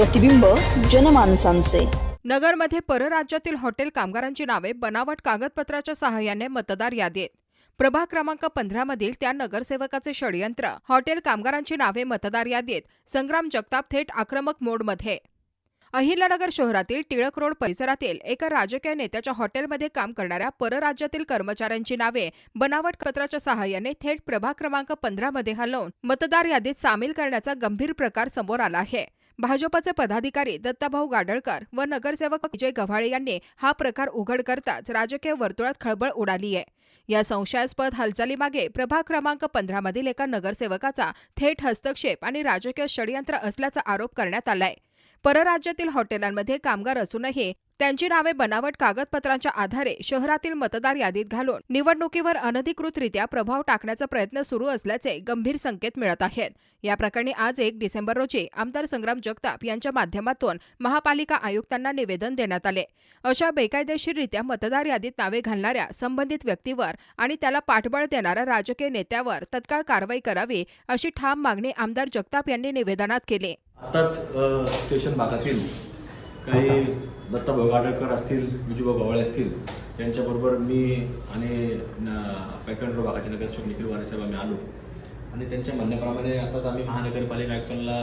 प्रतिबिंब जनमानसांचे. नगरमध्ये परराज्यातील हॉटेल कामगारांची नावे बनावट कागदपत्राच्या सहाय्याने मतदार यादीत. प्रभाग क्रमांक पंधरा मधील त्या नगरसेवकाचे षडयंत्र हॉटेल कामगारांची नावे मतदार यादीत संग्राम जगताप थेट आक्रमक मोडमध्ये. अहिल्यानगर शहरातील टिळक रोड परिसरातील एका राजकीय नेत्याच्या हॉटेलमध्ये काम करणाऱ्या परराज्यातील कर्मचाऱ्यांची नावे बनावट पत्राच्या सहाय्याने थेट प्रभाग क्रमांक पंधरामध्ये हलवून मतदार यादीत सामील करण्याचा गंभीर प्रकार समोर आला आहे. भाजपचे पदाधिकारी दत्ताभाऊ गाडळकर व नगरसेवक विजय गव्हाळे यांनी हा प्रकार उघड करताच राजकीय वर्तुळात खळबळ उडाली आहे या संशयास्पद हालचालीमागे प्रभाग क्रमांक पंधरा मधील एका नगरसेवकाचा थेट हस्तक्षेप आणि राजकीय षडयंत्र असल्याचा आरोप करण्यात आलाय. परराज्यातील हॉटेलांमध्ये कामगार असूनही त्यांची नावे बनावट कागदपत्रांच्या आधारे शहरातील मतदार यादीत घालून निवडणुकीवर अनधिकृतरित्या प्रभाव टाकण्याचा प्रयत्न सुरू असल्याचे गंभीर संकेत मिळत आहेत. या प्रकरणी आज एक डिसेंबर रोजी आमदार संग्राम जगताप यांच्या माध्यमातून महापालिका आयुक्तांना निवेदन देण्यात आले. अशा बेकायदेशीररित्या मतदार यादीत नावे घालणाऱ्या संबंधित व्यक्तीवर आणि त्याला पाठबळ देणाऱ्या राजकीय नेत्यावर तत्काळ कारवाई करावी अशी ठाम मागणी आमदार जगताप यांनी निवेदनात केली. आताच स्टेशन भागातील काही दत्ता गाडळकर असतील विजूभाऊ गव्हाळे असतील यांच्याबरोबर मी आणि पॅटर्न भागाचे नगरसेवक निखिल वारे साहेब आम्ही आलो. आणि त्यांच्या म्हणण्याप्रमाणे आताच आम्ही महानगरपालिका आयुक्तांना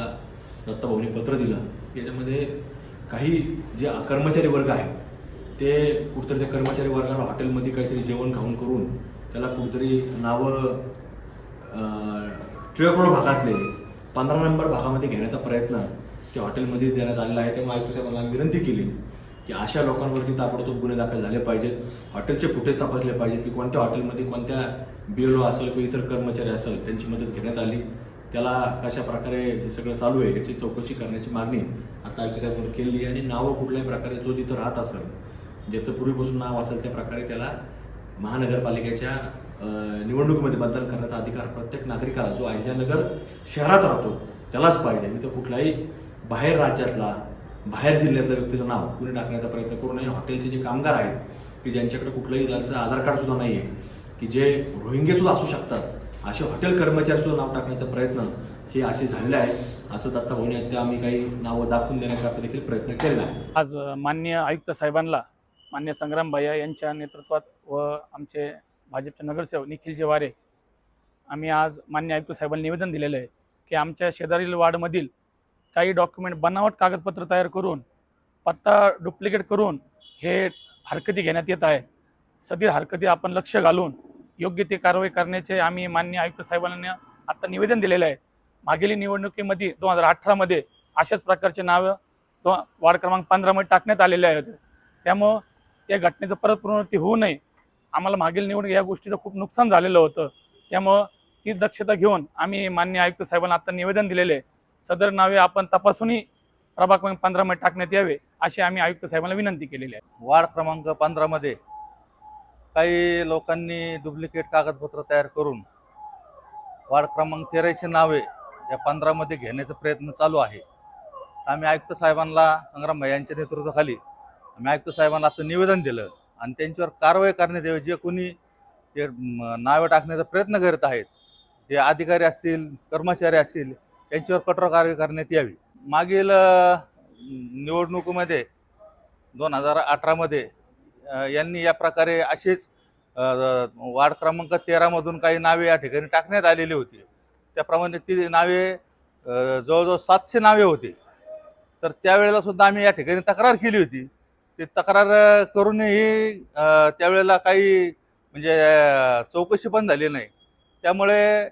दत्ताभाऊनी पत्र दिलं. याच्यामध्ये काही जे कर्मचारी वर्ग आहे ते कुठतरी त्या कर्मचारी वर्गाला हॉटेलमध्ये काहीतरी जेवण खाऊन करून त्याला कुठतरी नावं टिळकोड भागातले पंधरा नंबर भागामध्ये घेण्याचा प्रयत्न त्या हॉटेलमध्ये देण्यात आलेला आहे तेव्हा आयुक्त साहेबांना विनंती केली की अशा लोकांवरती ताबडतोब गुन्हे दाखल झाले पाहिजेत हॉटेलचे फुटेज तपासले पाहिजेत की कोणत्या हॉटेलमध्ये कोणत्या बी असेल किंवा इतर कर्मचारी असेल त्यांची मदत घेण्यात आली. त्याला कशा प्रकारे हे सगळं चालू आहे याची चौकशी करण्याची मागणी आता आयुक्त साहेबांवर केली आणि नावं कुठल्याही प्रकारे जो जिथं राहत असेल ज्याचं पूर्वीपासून नाव असेल त्या प्रकारे त्याला महानगरपालिकेच्या निवडणुकीमध्ये मतदान करण्याचा अधिकार प्रत्येक नागरिकाला जो अहिल्यानगर शहरात राहतो त्यालाच पाहिजे. मी तर कुठलाही बाहेर राज्यातला बाहेर जिल्ह्यातल्या व्यक्तीचं नाव कुणी टाकण्याचा प्रयत्न करू नये. हॉटेलचे जे कामगार आहेत की ज्यांच्याकडे कुठलंही त्यांचं आधार कार्ड सुद्धा नाही आहे की जे रोहिंगे सुद्धा असू शकतात असे हॉटेल कर्मचारी सुद्धा नाव टाकण्याचा प्रयत्न हे असे झालेले आहेत. असं दत्ता भवनी त्या आम्ही काही नावं दाखवून देण्याकरता देखील प्रयत्न केला आज मान्य आयुक्त साहेबांना मान्य संग्राम भैया यांच्या नेतृत्वात व आमचे भाजपचे नगरसेवक निखिल वारे आम्ही आज मान्य आयुक्त साहेबांना निवेदन दिलेलं आहे की आमच्या शेजारील वार्डमधील काही डॉक्युमेंट बनावट कागदपत्र तयार करून पत्ता डुप्लिकेट करून हे हरकती घेण्यात येत आहेत. सदी हरकती आपण लक्ष घालून योग्य ती कारवाई करण्याचे आम्ही मान्य आयुक्त साहेबांना आता निवेदन दिलेलं आहे. मागील निवडणुकीमध्ये दोन हजार अठरामध्ये अशाच प्रकारचे नावं दो वार्ड क्रमांक पंधरामध्ये टाकण्यात आलेले आहेत. त्यामुळं त्या घटनेचं परत पुनरावृत्ती होऊ नये. आम्हाला मागील निवडणूक या गोष्टीचं खूप नुकसान झालेलं होतं. त्यामुळं ती दक्षता घेऊन आम्ही मान्य आयुक्त साहेबांना आता निवेदन दिलेले आहे. सदर नावे आपण तपासूनही प्रभाग क्रमांक पंधरामध्ये टाकण्यात यावे अशी आम्ही आयुक्त साहेबांना विनंती केलेली आहे. वार्ड क्रमांक पंधरामध्ये काही लोकांनी डुप्लिकेट कागदपत्र तयार करून वार्ड क्रमांक तेराची नावे या पंधरामध्ये घेण्याचा प्रयत्न चालू आहे. आम्ही आयुक्त साहेबांना संग्राम यांच्या नेतृत्वाखाली आम्ही आयुक्त साहेबांना आता निवेदन दिलं आणि त्यांच्यावर कारवाई करण्यात यावी जे कोणी ते नावे टाकण्याचा प्रयत्न करत आहेत जे अधिकारी असतील कर्मचारी असतील त्यांच्यावर कठोर कारवाई करण्यात यावी. मागील निवडणुकीमध्ये दोन हजार अठरामध्ये यांनी या प्रकारे असेच वार्ड क्रमांक तेरामधून काही नावे या ठिकाणी टाकण्यात आलेली होती. त्याप्रमाणे ती नावे जवळजवळ सातशे नावे होती. तर त्यावेळेला सुद्धा आम्ही या ठिकाणी तक्रार केली होती. ती तक्रार करूनही त्यावेळेला काही म्हणजे चौकशी पण झाली नाही. त्यामुळे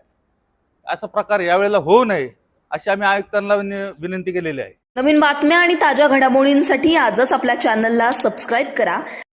असा प्रकार यावेळेला होऊ नये. अशी आम्ही आयुक्तांना विनंती केलेली आहे. नवीन बातम्या आणि ताज्या घडामोडींसाठी आजच आपल्या चॅनलला सबस्क्राईब करा.